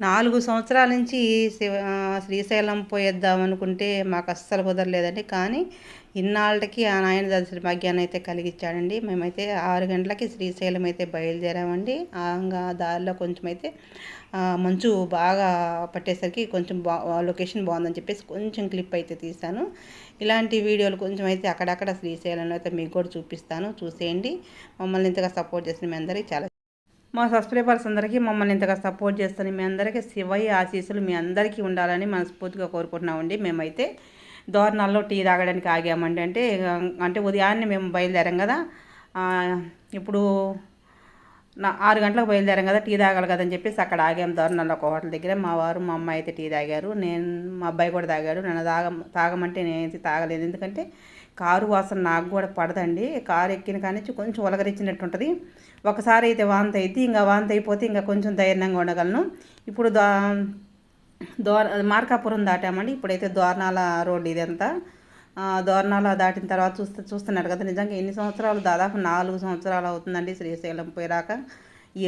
నాలుగు సంవత్సరాల నుంచి శివ శ్రీశైలం పోయేద్దాం అనుకుంటే మాకు అస్సలు కుదరలేదండి. కానీ ఇన్నాళ్ళకి ఆ నాయన దర్శన భాగ్యాన్ని అయితే కలిగించాడండి మేమైతే ఆరు గంటలకి శ్రీశైలం అయితే బయలుదేరామండి. ఇంకా దారిలో కొంచెం అయితే మంచు బాగా పట్టేసరికి కొంచెం బా లొకేషన్ బాగుందని చెప్పేసి కొంచెం క్లిప్ అయితే తీశాను. ఇలాంటి వీడియోలు కొంచెం అయితే అక్కడక్కడ శ్రీశైలంలో అయితే మీకు కూడా చూపిస్తాను. చూసేయండి. మమ్మల్ని ఇంతగా సపోర్ట్ చేసిన మీ అందరికీ చాలా మా సబ్స్క్రైబర్స్ అందరికీ మమ్మల్ని ఇంతగా సపోర్ట్ చేస్తున్న మీ అందరికీ శివయ్య ఆశీస్సులు మీ అందరికీ ఉండాలని మనస్ఫూర్తిగా కోరుకుంటున్నామండి. మేమైతే దోరణాల్లో టీ తాగడానికి ఆగామండి. అంటే అంటే ఉదయాన్నే మేము బయలుదేరాం కదా. ఇప్పుడు నా ఆరు గంటలకు బయలుదేరాం కదా టీ తాగాలి కదని చెప్పేసి అక్కడ ఆగాం దోరణాల్లో ఒక హోటల్ దగ్గర. మా వారు మా అమ్మాయి అయితే టీ తాగారు. నేను మా అబ్బాయి కూడా తాగాడు. నన్ను తాగ తాగమంటే నేనైతే తాగలేదు. ఎందుకంటే కారు వాసన నాకు కూడా పడదండి. కారు ఎక్కిన కానీ కొంచెం ఉలగరిచ్చినట్టు ఉంటుంది ఒకసారి అయితే వాంతి అయితే ఇంకా వాంతి అయిపోతే ఇంకా కొంచెం ధైర్యంగా ఉండగలను. ఇప్పుడు దో దోర మార్కాపురం దాటామండి. ఇప్పుడైతే దోర్నాల రోడ్ ఇదంతా. దోర్నాల దాటిన తర్వాత చూస్తే చూస్తున్నారు కదా నిజంగా ఎన్ని సంవత్సరాలు? దాదాపు నాలుగు సంవత్సరాలు అవుతుందండి శ్రీశైలం పోయిరాక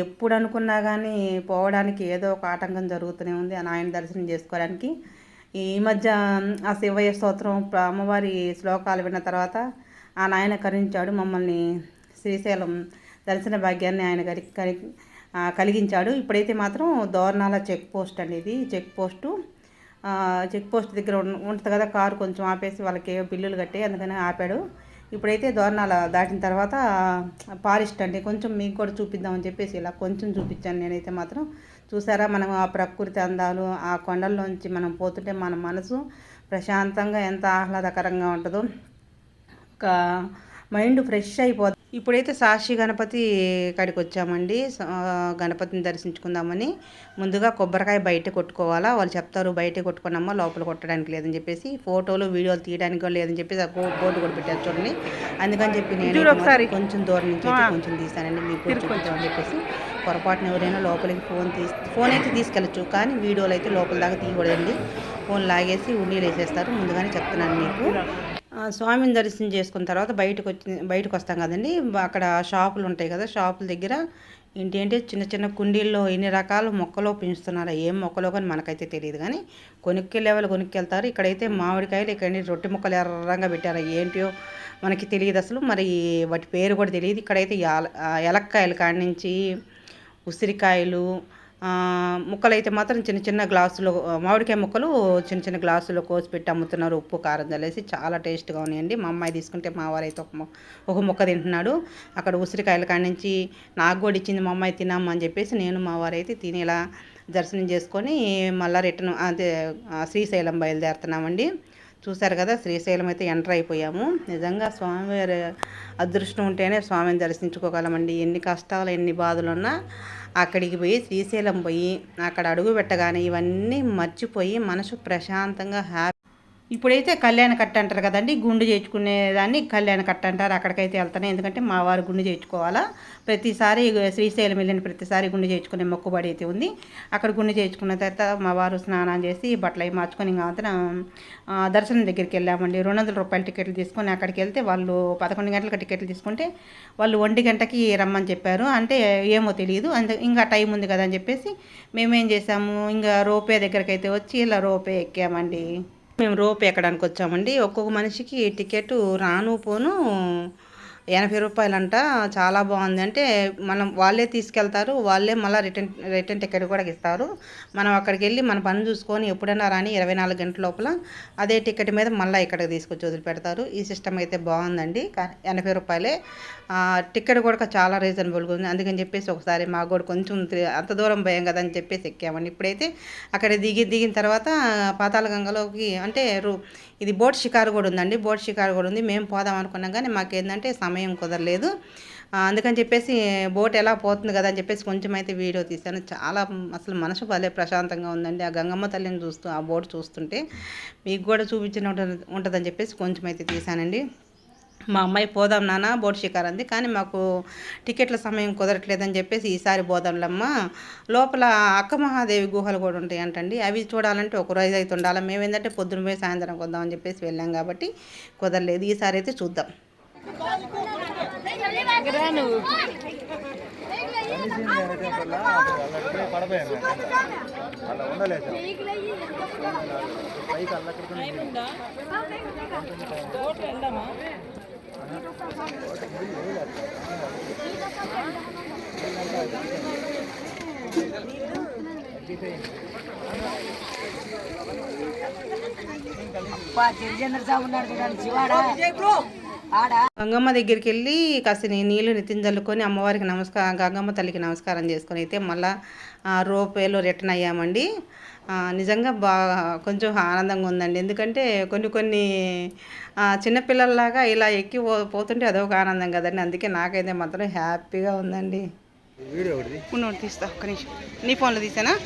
ఎప్పుడు అనుకున్నా కానీ పోవడానికి ఏదో ఒక ఆటంకం జరుగుతూనే ఉంది. ఆ నాయన దర్శనం చేసుకోవడానికి. ఈ మధ్య ఆ శివయ్య స్తోత్రం అమ్మవారి శ్లోకాలు విన్న తర్వాత ఆ నాయన కరుణించాడు మమ్మల్ని శ్రీశైలం దర్శన భాగ్యాన్ని ఆయన కలి కలి కలిగించాడు. ఇప్పుడైతే మాత్రం దోర్నాల చెక్ పోస్ట్ అండి ఇది. చెక్ పోస్టు చెక్ పోస్ట్ దగ్గర ఉంటుంది కదా కారు కొంచెం ఆపేసి వాళ్ళకి బిల్లులు కట్టి అందుకని ఆపాడు. ఇప్పుడైతే దోర్నాల దాటిన తర్వాత పారిస్ట్ అండి. కొంచెం మీకు కూడా చూపిద్దామని చెప్పేసి ఇలా కొంచెం చూపించాను నేనైతే మాత్రం. చూసారా? మనం ఆ ప్రకృతి అందాలు ఆ కొండల్లోంచి మనం పోతుంటే మన మనసు ప్రశాంతంగా ఎంత ఆహ్లాదకరంగా ఉంటుందో. ఒక మైండ్ ఫ్రెష్ అయిపోతుంది ఇప్పుడైతే సాక్షి గణపతి కాడికి వచ్చామండి. గణపతిని దర్శించుకుందామని. ముందుగా కొబ్బరికాయ బయట కొట్టుకోవాలా? వాళ్ళు చెప్తారు బయట కొట్టుకున్నామా లోపల కొట్టడానికి లేదని చెప్పేసి ఫోటోలు వీడియోలు తీయడానికి లేదని చెప్పేసి బోర్డు కూడా పెట్టారు చూడండి. అందుకని చెప్పి నేను ఒకసారి. కొంచెం దూరం నుంచి కొంచెం తీసానండి మీకు చూపించామని చెప్పేసి. పొరపాటున ఎవరైనా లోపలికి ఫోన్ తీసి ఫోన్ అయితే తీసుకెళ్ళచ్చు కానీ వీడియోలు అయితే లోపల దాకా తీయకూడదండి. ఫోన్ లాగేసి ఉండీలు వేసేస్తారు. ముందుగానే చెప్తున్నాను మీకు. స్వామిని దర్శనం చేసుకున్న తర్వాత బయటకు వచ్చి బయటకు వస్తాం కదండి. అక్కడ షాపులు ఉంటాయి కదా షాపుల దగ్గర ఏంటి అంటే చిన్న చిన్న కుండీల్లో ఎన్ని రకాల మొక్కలు పెంచుతున్నారో ఏం మొక్కలో కానీ మనకైతే తెలియదు. కానీ కొనుక్కెళ్ళే వాళ్ళు కొనుక్కెళ్తారు. ఇక్కడైతే మామిడికాయలు ఇక్కడ రొట్టె ముక్కలు ఎర్రంగా పెట్టారు. ఏంటో మనకి తెలియదు అసలు. మరి వాటి పేరు కూడా తెలియదు. ఇక్కడైతే యాల ఎలక్కాయలు కాడి నుంచి ఉసిరికాయలు ముక్కలైతే మాత్రం చిన్న చిన్న గ్లాసులో మామిడికాయ ముక్కలు చిన్న చిన్న గ్లాసులో కోసి పెట్టి అమ్ముతున్నారు. ఉప్పు కారం చల్లేసి చాలా టేస్ట్గా ఉన్నాయండి. మా అమ్మాయి తీసుకుంటే మా వారైతే ఒక ఒక ముక్క తింటున్నాడు. అక్కడ ఉసిరికాయల కాడి నుంచి నాకు కూడా ఇచ్చింది మా అమ్మాయి తినమ్మని చెప్పేసి నేను మా వారైతే తినేలా దర్శనం చేసుకొని మళ్ళీ రిటర్న్ అదే శ్రీశైలం బయలుదేరుతున్నామండి. చూశారు కదా శ్రీశైలం అయితే ఎంటర్ అయిపోయాము. నిజంగా స్వామివారి అదృష్టం ఉంటేనే స్వామిని దర్శించుకోగలమండి. ఎన్ని కష్టాలు ఎన్ని బాధలు ఉన్నా అక్కడికి పోయి శ్రీశైలం పోయి అక్కడ అడుగు పెట్టగానే ఇవన్నీ మర్చిపోయి మనసు ప్రశాంతంగా హ్యాపీ ఇప్పుడైతే కళ్యాణ కట్ట అంటారు కదండి గుండు చేయించుకునేదాన్ని కళ్యాణ కట్ట అంటారు. అక్కడికైతే వెళ్తాను. ఎందుకంటే మా వారు గుండు చేయించుకోవాలా ప్రతిసారి శ్రీశైలం వెళ్ళిన ప్రతిసారి గుండు చేయించుకునే మొక్కుబడి అయితే ఉంది. అక్కడ గుండు చేయించుకున్న తర్వాత మా వారు స్నానం చేసి బట్టలు అవి మార్చుకొని ఇంకా మాత్రం దర్శనం దగ్గరికి వెళ్ళామండి. రెండు వందల రూపాయల టికెట్లు తీసుకొని అక్కడికి వెళ్తే వాళ్ళు పదకొండు గంటలకు టికెట్లు తీసుకుంటే వాళ్ళు ఒంటి గంటకి రమ్మని చెప్పారు. అంటే ఏమో తెలియదు. అంత ఇంకా టైం ఉంది కదా అని చెప్పేసి మేమేం చేసాము? ఇంకా రోపే దగ్గరికి అయితే వచ్చి ఇలా రోపే ఎక్కామండి. మేము రోప్ ఎక్కడానికి వచ్చామండి. ఒక్కొక్క మనిషికి టికెట్ రాను పోను ఎనభై రూపాయలంట చాలా బాగుంది. అంటే మనం వాళ్ళే తీసుకెళ్తారు వాళ్ళే మళ్ళీ రిటర్న్ రిటర్న్ టికెట్ కూడా ఇస్తారు. మనం అక్కడికి వెళ్ళి మన పని చూసుకొని ఎప్పుడైనా రాని ఇరవై నాలుగు గంటల లోపల అదే టికెట్ మీద మళ్ళీ ఇక్కడికి తీసుకొచ్చి వదిలిపెడతారు. ఈ సిస్టమ్ అయితే బాగుందండి. కానీ ఎనభై రూపాయలే. టికెట్ కూడా చాలా రీజనబుల్గా ఉంది. అందుకని చెప్పేసి ఒకసారి మాకు కూడా కొంచెం అంత దూరం భయం కదా అని చెప్పేసి ఎక్కామండి. ఇప్పుడైతే అక్కడ దిగి దిగిన తర్వాత పాతాళ గంగలోకి అంటే రూ ఇది బోట్ షికారు కూడా ఉందండి. బోట్ షికారు కూడా ఉంది. మేము పోదాం అనుకున్నాం కానీ మాకేందంటే సమయం కుదరలేదు. అందుకని చెప్పేసి బోట్ ఎలా పోతుంది కదా అని చెప్పేసి కొంచెం అయితే వీడియో తీశాను. చాలా అసలు మనసు భలే ప్రశాంతంగా ఉందండి. ఆ గంగమ్మ తల్లిని చూస్తూ ఆ బోట్ చూస్తుంటే మీకు కూడా చూపించిన ఉంటుందని చెప్పేసి కొంచెం అయితే తీశానండి. మా అమ్మాయి పోదాం నాన్న బోట్ షికార్ అంది. కానీ మాకు టికెట్ల సమయం కుదరట్లేదని చెప్పేసి ఈసారి పోదాంలమ్మ. లోపల అక్క మహాదేవి గుహలు కూడా ఉంటాయి అంటండి అవి చూడాలంటే ఒక రోజు అయితే ఉండాలి. మేము ఏంటంటే పొద్దున పోయి సాయంత్రం కొద్దామని చెప్పేసి వెళ్ళాం కాబట్టి కుదరలేదు. ఈసారి అయితే చూద్దాం. అలా ఉండలేదు పైకి అల్లక్కడికి చిరంజేంద్ర సాబు ఉన్నాడు చూడండి శివాడా. గంగమ్మ దగ్గరికి వెళ్ళి కాస్త నీ- నీళ్ళు నెత్తిన చల్లుకొని అమ్మవారికి నమస్కారం గంగమ్మ తల్లికి నమస్కారం చేసుకొని అయితే మళ్ళా రోపేలో రిటర్న్ అయ్యామండి. నిజంగా బాగా కొంచెం ఆనందంగా ఉందండి. ఎందుకంటే కొన్ని కొన్ని చిన్నపిల్లల్లాగా ఇలా ఎక్కి పో- పోతుంటే అదొక ఆనందం కదండి. అందుకే నాకైతే మాత్రం హ్యాపీగా ఉందండి. తీస్తా ఒక్క నిమిషం. నీ ఫోన్లో తీసానా?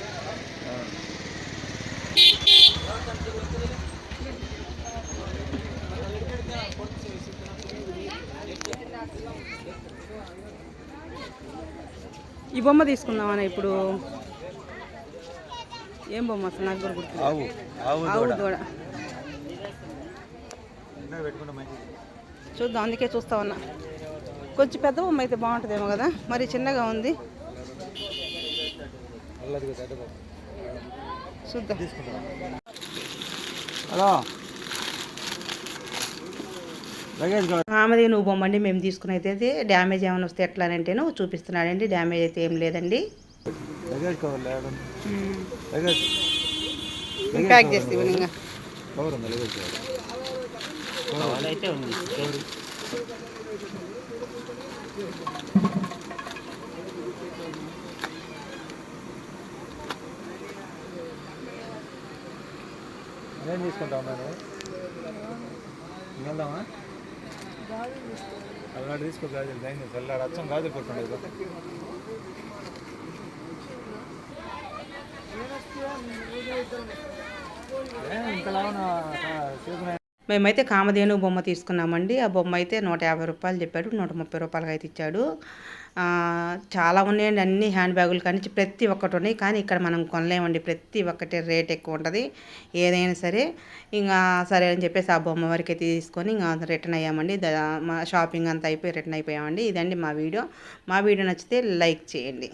ఈ బొమ్మ తీసుకుందామన్నా ఇప్పుడు. ఏం బొమ్మ అసలు? నాకు కూడా ఆవు దూడ. చూద్దాం అందుకే చూస్తా ఉన్నా. కొంచెం పెద్ద బొమ్మ అయితే బాగుంటుందేమో కదా? మరి చిన్నగా ఉంది. చూద్దాం. హలో. ఆమెది నువ్వు బొమ్మండి మేము తీసుకుని అయితే డ్యామేజ్ ఏమైనా వస్తే ఎట్లా అంటేను చూపిస్తున్నాడండి డ్యామేజ్ అయితే ఏం లేదండి. ప్యాక్ చేస్తే ఇంకా తీసుకుంటా ఉన్నాను వెళ్దామా? అల్లాడు తీసుకో గాజులు దాన్ని చల్లాడు అచ్చం గాజులు కొట్టుండేది కదా ఏ, మేమైతే కామధేను బొమ్మ తీసుకున్నామండి. ఆ బొమ్మ అయితే నూట యాభై రూపాయలు చెప్పాడు నూట ముప్పై రూపాయలకి అయితే ఇచ్చాడు. చాలా ఉన్నాయండి అన్ని హ్యాండ్ బ్యాగులు కానీ ప్రతి ఒక్కటి ఉన్నాయి. కానీ ఇక్కడ మనం కొనలేమండి. ప్రతి ఒక్కటి రేట్ ఎక్కువ ఉంటుంది. ఏదైనా సరే ఇంకా సరే అని చెప్పేసి ఆ బొమ్మ వరకే తీసుకొని ఇంకా రిటర్న్ అయ్యామండి. మా షాపింగ్ అంతా అయిపోయి రిటర్న్ అయిపోయామండి. ఇదండి మా వీడియో. మా వీడియో నచ్చితే లైక్ చేయండి.